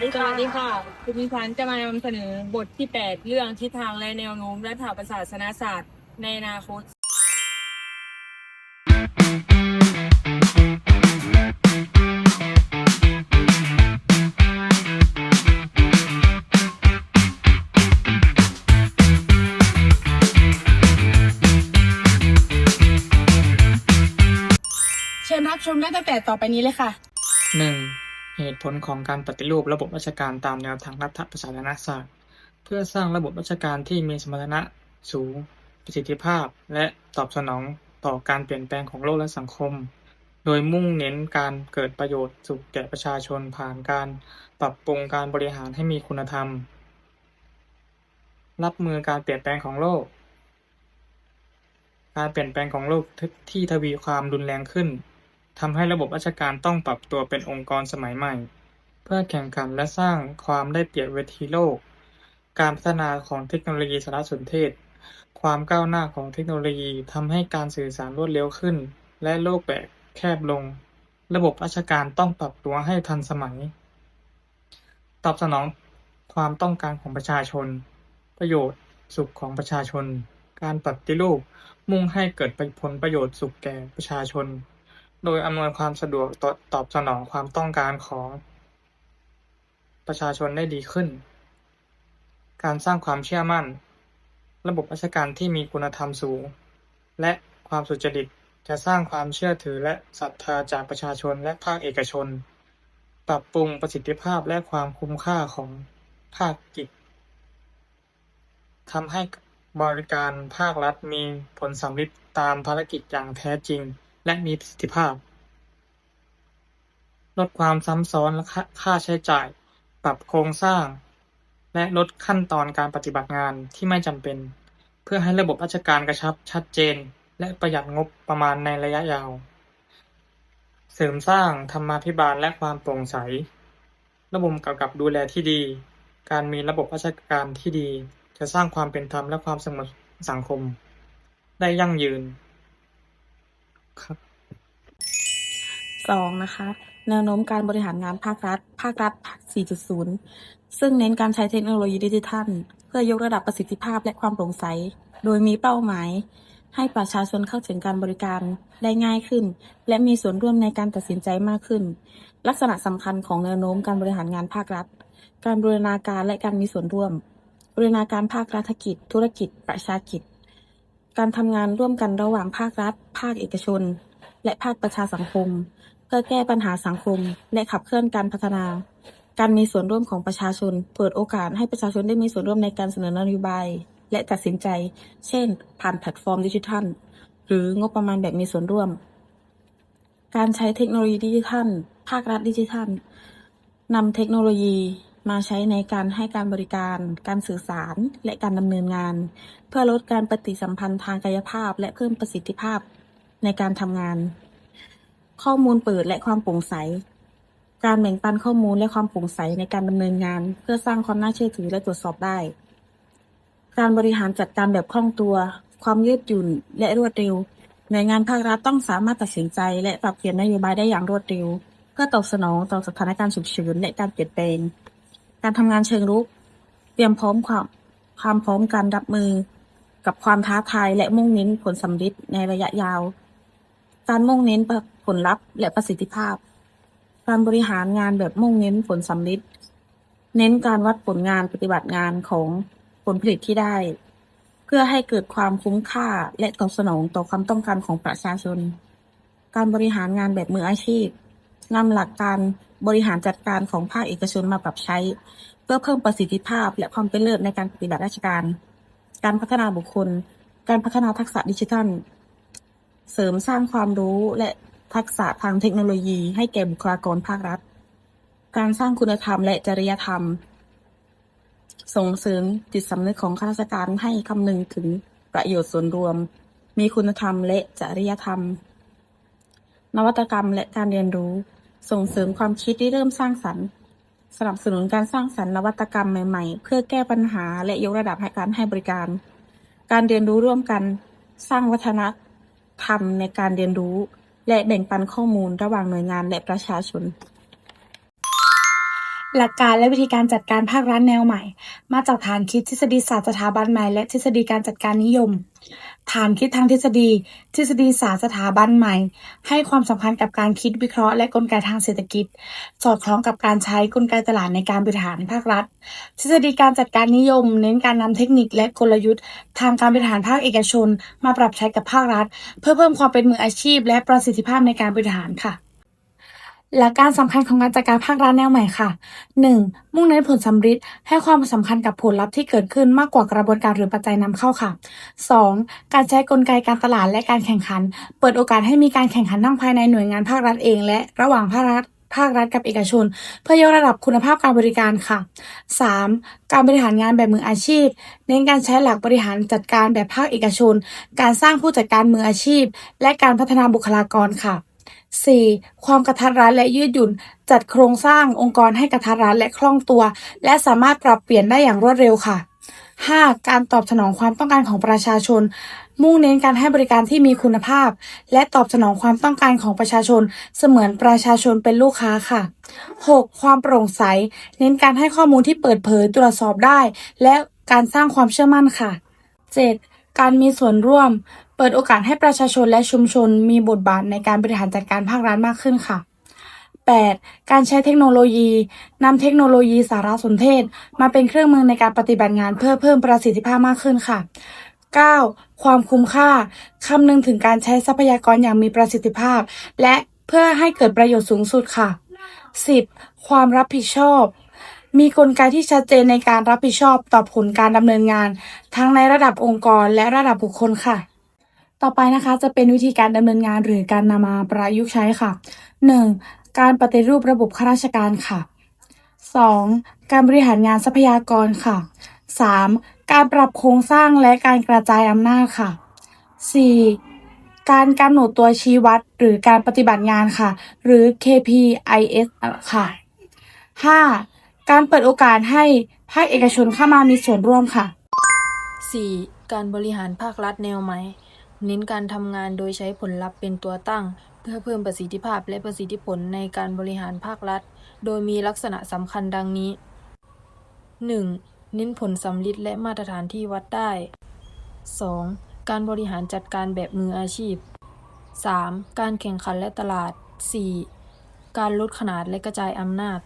วัสดีสค่ะวัสดีค่ะ คุณพิพันธ์จะมานำเสนอบทที่ 8 เรื่องทิศทางและแนวโน้มรัฐประศาสนศาสตร์ในอนาคต เชิญรับชมได้ตั้งแต่ต่อไปนี้เลยค่ะหนึ่ง เหตุผลของการปฏิรูประบบราชการตามแนวทางรัฐประศาสนศาสตร์ เพื่อสร้างระบบราชการที่มีสมรรถนะสูง ประสิทธิภาพ และตอบสนองต่อการเปลี่ยนแปลงของโลกและสังคม โดยมุ่งเน้นการเกิดประโยชน์สุขแก่ประชาชนผ่านการปรับปรุงการบริหารให้มีคุณธรรม รับมือการเปลี่ยนแปลงของโลก การเปลี่ยนแปลงของโลกที่ทวีความรุนแรงขึ้น ทำให้ระบบราชการต้องปรับตัวเป็นองค์กรสมัยใหม่ เพื่อแข่งขันและสร้างความได้เปรียบเวทีโลก การพัฒนาของเทคโนโลยีสารสนเทศ ความก้าวหน้าของเทคโนโลยีทำให้การสื่อสารรวดเร็วขึ้น และโลกแบกแคบลง ระบบราชการต้องปรับตัวให้ทันสมัย ตอบสนองความต้องการของประชาชน ประโยชน์สุขของประชาชน การปฏิรูปมุ่งให้เกิดผลประโยชน์สุขแก่ประชาชน โดยอำนวยความสะดวกตตอบสนองความต้องการของประชาชนได้ดีขึ้น การสร้างความเชื่อมั่น ระบบราชการที่มีคุณธรรมสูง และความสุจริตจะสร้างความเชื่อถือและศรัทธาจากประชาชนและภาคเอกชน ปรับปรุงประสิทธิภาพและความคุ้มค่าของภาคกิจทำให้บริการภาครัฐมีผลสำลิดตามภารกิจอย่างแท้จริง และมีประสิทธิภาพ ลดความซ้ำซ้อนและค่าใช้จ่าย ปรับโครงสร้าง และลดขั้นตอนการปฏิบัติงานที่ไม่จำเป็น เพื่อให้ระบบราชการกระชับชัดเจน และประหยัดงบประมาณในระยะยาว เสริมสร้างธรรมาภิบาลและความโปร่งใส ระบบกำกับดูแลที่ดี การมีระบบราชการที่ดี จะสร้างความเป็นธรรมและความสงบสังคม ได้ยั่งยืนครับ สองนะคะ แนวโน้มการบริหารงานภาครัฐ ภาครัฐ 4.0 ซึ่งเน้นการใช้เทคโนโลยีดิจิทัล เพื่อยกระดับประสิทธิภาพและความโปร่งใส โดยมีเป้าหมาย ให้ประชาชนเข้าถึงการบริการได้ง่ายขึ้น และมีส่วนร่วมในการตัดสินใจมากขึ้น ลักษณะสำคัญของแนวโน้มการบริหารงานภาครัฐ การบูรณาการและการมีส่วนร่วม บูรณาการภาครัฐกิจ ธุรกิจ ประชากิจ การทำงานร่วมกันระหว่างภาครัฐ ภาคเอกชนและภาคประชาสังคม เพื่อแก้ปัญหาสังคม และขับเคลื่อนการพัฒนา การมีส่วนร่วมของประชาชน เปิดโอกาสให้ประชาชนได้มีส่วนร่วมในการเสนอนโยบาย และตัดสินใจ เช่น ผ่านแพลตฟอร์มดิจิทัล หรืองบประมาณแบบมีส่วนร่วม การใช้เทคโนโลยีดิจิทัล ภาครัฐดิจิทัลนำเทคโนโลยีมาใช้ในการให้การบริการ การสื่อสาร และการดำเนินงาน เพื่อลดการปฏิสัมพันธ์ทางกายภาพ และเพิ่มประสิทธิภาพในการทำงาน ข้อมูลเปิดและความโปร่งใส การแบ่งปันข้อมูลและความโปร่งใสในการดำเนินงาน เพื่อสร้างความน่าเชื่อถือและตรวจสอบได้ การบริหารจัดการแบบคล่องตัว ความยืดหยุ่นและรวดเร็ว หน่วยงานภาครัฐต้องสามารถตัดสินใจและปรับเปลี่ยนนโยบายได้อย่างรวดเร็ว เพื่อตอบสนองต่อสถานการณ์ฉุกเฉินและการเปลี่ยนแปลง การทำงานเชิงรุก เตรียมพร้อมความความพร้อมการรับมือ กับความท้าทายและมุ่งเน้นผลสำลิดในระยะยาว การมุ่งเน้นผลลัพธ์และประสิทธิภาพ การบริหารงานแบบมุ่งเน้นผลสำลิดเน้นการวัดผลงานปฏิบัติงานของผลผลิตที่ได้ เพื่อให้เกิดความคุ้มค่าและตอบสนองต่อความต้องการของประชาชน การบริหารงานแบบมืออาชีพนำหลักการบริหารจัดการของภาคเอกชนมาปรับใช้ เพื่อเพิ่มประสิทธิภาพและความเป็นเลิศในการปฏิบัติราชการ การพัฒนาบุคคล การพัฒนาทักษะดิจิทัล เสริมสร้างความรู้และทักษะทางเทคโนโลยีให้แก่บุคลากรภาครัฐ การสร้างคุณธรรมและจริยธรรม ส่งเสริมจิตสำนึกของข้าราชการให้คำนึงถึงประโยชน์ส่วนรวม มีคุณธรรมและจริยธรรม นวัตกรรมและการเรียนรู้ ส่งเสริมความคิดที่เริ่มสร้างสรรค์ สนับสนุนการสร้างสรรค์นวัตกรรมใหม่ๆ เพื่อแก้ปัญหาและยกระดับให้การให้บริการ การเรียนรู้ร่วมกัน สร้างวัฒนธรรม ในการเรียนรู้ และแบ่งปันข้อมูลระหว่างหน่วยงานและประชาชน หลักการและวิธีการจัดการภาครัฐแนวใหม่ มาจากฐานคิดทฤษฎีศาสตร์สถาบันใหม่และทฤษฎีการจัดการนิยม ฐานคิดทางทฤษฎี ทฤษฎีศาสตร์สถาบันใหม่ ให้ความสำคัญกับการคิดวิเคราะห์และกลไกทางเศรษฐกิจ สอดคล้องกับการใช้กลไกตลาดในการบริหารภาครัฐ ทฤษฎีการจัดการนิยม เน้นการนำเทคนิคและกลยุทธ์ ทางการบริหารภาคเอกชน มาปรับใช้กับภาครัฐ เพื่อเพิ่มความเป็นมืออาชีพ และประสิทธิภาพในการบริหารค่ะ หลักการสำคัญของการจัดการภาครัฐแนวใหม่ค่ะ 1. มุ่งเน้นผลสำฤทธิ์ให้ความสำคัญกับผลลัพธ์ที่เกิดขึ้นมากกว่ากระบวนการหรือปัจจัยนำเข้าค่ะ 2. การใช้กลไกการตลาดและการแข่งขัน เปิดโอกาสให้มีการแข่งขันทั้งภายในหน่วยงานภาครัฐเอง และระหว่างภาครัฐภาครัฐกับเอกชน เพื่อยกระดับคุณภาพการบริการค่ะ 3. การบริหารงานแบบมืออาชีพ เน้นการใช้หลักบริหารจัดการแบบภาคเอกชน การสร้างผู้จัดการมืออาชีพ และการพัฒนาบุคลากรค่ะ 4. ความกระทัดรัดและยืดหยุ่น จัดโครงสร้างองค์กรให้กระทัดรัดและคล่องตัว และสามารถปรับเปลี่ยนได้อย่างรวดเร็วค่ะ 5. การตอบสนองความต้องการของประชาชน มุ่งเน้นการให้บริการที่มีคุณภาพ และตอบสนองความต้องการของประชาชน เสมือนประชาชนเป็นลูกค้าค่ะ 6. ความโปร่งใส เน้นการให้ข้อมูลที่เปิดเผยตรวจสอบได้ และการสร้างความเชื่อมั่นค่ะ 7. การมีส่วนร่วม เปิดโอกาสให้ประชาชนและชุมชนมีบทบาทในการบริหารจัดการภาครัฐมากขึ้นค่ะ 8. การใช้เทคโนโลยีนำเทคโนโลยีสารสนเทศ มาเป็นเครื่องมือในการปฏิบัติงานเพื่อเพิ่มประสิทธิภาพมากขึ้นค่ะ 9. ความคุ้มค่าคำนึงถึงการใช้ทรัพยากรอย่างมีประสิทธิภาพ และเพื่อให้เกิดประโยชน์สูงสุดค่ะ 10. ความรับผิดชอบ มีกลไกที่ชัดเจนในการรับผิดชอบต่อผลการดำเนินงาน ทั้งในระดับองค์กรและระดับบุคคลค่ะ ต่อไปนะคะจะเป็นวิธีการดำเนินงานหรือการนำมาประยุกต์ใช้ค่ะ 1. การปฏิรูประบบข้าราชการค่ะ 2. การบริหารงานทรัพยากรค่ะ 3. การปรับโครงสร้างและการกระจายอำนาจค่ะ 4. การกำหนดตัวชี้วัดหรือการปฏิบัติงานค่ะ หรือ KPIs ค่ะ 5. การเปิดโอกาสให้ภาคเอกชนเข้ามามีส่วนร่วมค่ะ 4. การบริหารภาครัฐแนวใหม่ เน้นการทำงานโดยใช้ผลลัพธ์เป็นตัวตั้ง เพื่อเพิ่มประสิทธิภาพและประสิทธิผลในการบริหารภาครัฐ โดยมีลักษณะสำคัญดังนี้ 1. เน้นผลสำลิดและมาตรฐานที่วัดได้ 2. การบริหารจัดการแบบมืออาชีพ 3. การแข่งขันและตลาด 4. การลดขนาดและกระจายอำนาจ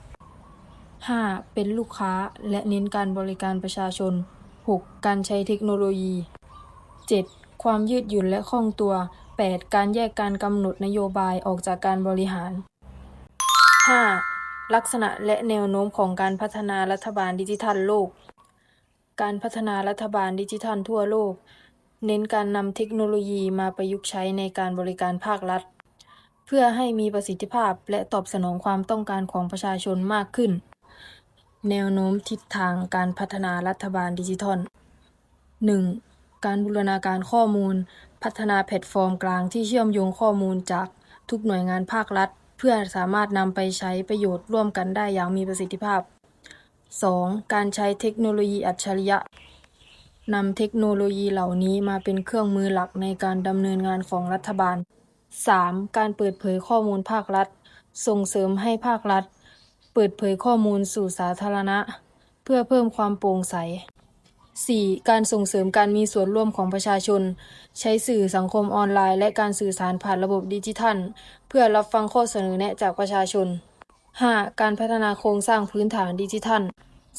5. เป็นลูกค้าและเน้นการบริการประชาชน 6. การใช้เทคโนโลยี 7. ความยืดหยุ่นและคล่องตัว 8. การแยกการกำหนดนโยบายออกจากการบริหาร 5. ลักษณะและแนวโน้มของการพัฒนารัฐบาลดิจิทัลโลก การพัฒนารัฐบาลดิจิทัลทั่วโลก เน้นการนำเทคโนโลยีมาประยุกต์ใช้ในการบริการภาครัฐ เพื่อให้มีประสิทธิภาพและตอบสนองความต้องการของประชาชนมากขึ้น แนวโน้มทิศทางการพัฒนารัฐบาลดิจิทัล 1. การบูรณาการข้อมูล พัฒนาแพลตฟอร์มกลางที่เชื่อมโยงข้อมูลจากทุกหน่วยงานภาครัฐ เพื่อสามารถนำไปใช้ประโยชน์ร่วมกันได้อย่างมีประสิทธิภาพ 2. การใช้เทคโนโลยีอัจฉริยะนำเทคโนโลยีเหล่านี้มาเป็นเครื่องมือหลักในการดำเนินงานของรัฐบาล 3. การเปิดเผยข้อมูลภาครัฐ ส่งเสริมให้ภาครัฐ เปิดเผยข้อมูลสู่สาธารณะ เพื่อเพิ่มความโปร่งใส 4. การส่งเสริมการมีส่วนร่วมของประชาชน ใช้สื่อสังคมออนไลน์ และการสื่อสารผ่านระบบดิจิทัล เพื่อรับฟังข้อเสนอแนะจากประชาชน 5. การพัฒนาโครงสร้างพื้นฐานดิจิทัล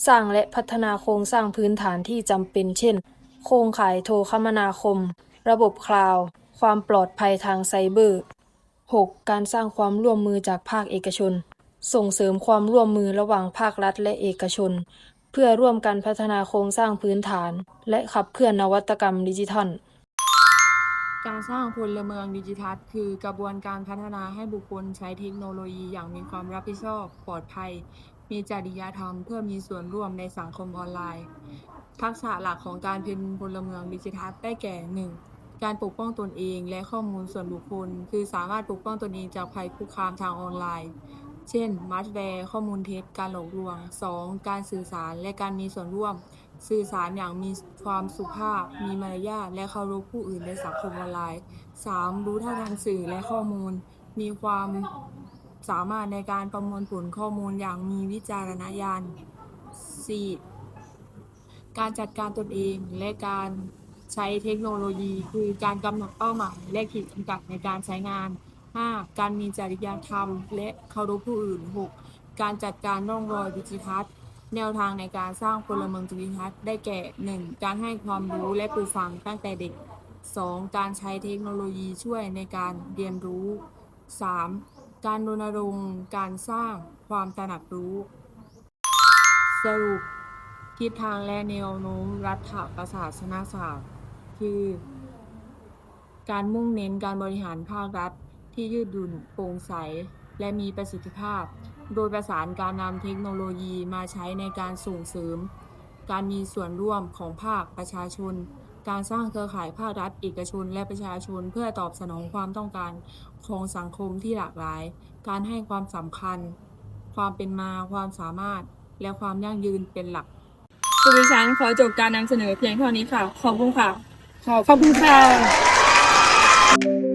สร้างและพัฒนาโครงสร้างพื้นฐานที่จำเป็น เช่น โครงข่ายโทรคมนาคม ระบบคลาวด์ความปลอดภัยทางไซเบอร์ 6. การสร้างความร่วมมือจากภาคเอกชน ส่งเสริมความร่วมมือระหว่างภาครัฐและเอกชน เพื่อร่วมกันพัฒนาโครงสร้างพื้นฐาน และขับเคลื่อนนวัตกรรมดิจิทัล การสร้างพลเมืองดิจิทัล คือกระบวนการพัฒนาให้บุคคลใช้เทคโนโลยีอย่างมีความรับผิดชอบ ปลอดภัย มีจริยธรรมเพื่อมีส่วนร่วมในสังคมออนไลน์ ทักษะหลักของการเป็นพลเมืองดิจิทัลได้แก่ 1. การปกป้องตนเองและข้อมูลส่วนบุคคล คือสามารถปกป้องตนเองจากภัยคุกคามทางออนไลน์ เช่นมาร์แวร์ข้อมูลเท็จ การหลอกลวง 2. การสื่อสารและการมีส่วนร่วม สื่อสารอย่างมีความสุภาพ มีมารยาท และเคารพผู้อื่นในสังคมออนไลน์ 3. รู้เท่าทันสื่อและข้อมูล มีความสามารถในการประมวลผลข้อมูลอย่างมีวิจารณญาณ 4. การจัดการตนเองและการใช้เทคโนโลยี คือการกำหนดเป้าหมายและขีดจำกัดในการใช้งาน 5. การมีจริยธรรม และเคารพผู้อื่น 6. การจัดการร่องรอยดิจิทัลแนวทางในการสร้างพลเมืองดิจิทัลได้แก่ 1. การให้ความรู้และปลูกฝังตั้งแต่เด็ก 2. การใช้เทคโนโลยีช่วยในการเรียนรู้ 3. การรณรงค์การสร้างความตระหนักรู้ สรุปทิศทางและแนวโน้มรัฐประศาสนศาสตร์ คือ การมุ่งเน้นการบริหารภาครัฐ ที่ยืดหยุ่นโปร่งใส และมีประสิทธิภาพ โดยประสานการนำเทคโนโลยีมาใช้ในการส่งเสริม การมีส่วนร่วมของภาคประชาชน การสร้างเครือข่ายภาครัฐเอกชน และประชาชนเพื่อตอบสนองความต้องการของสังคมที่หลากหลาย การให้ความสำคัญ ความเป็นมาความสามารถ และความยั่งยืนเป็นหลักคุณดิฉันขอจบการนำเสนอเพียงเท่านี้ค่ะ ขอบคุณค่ะ ขอบคุณค่ะ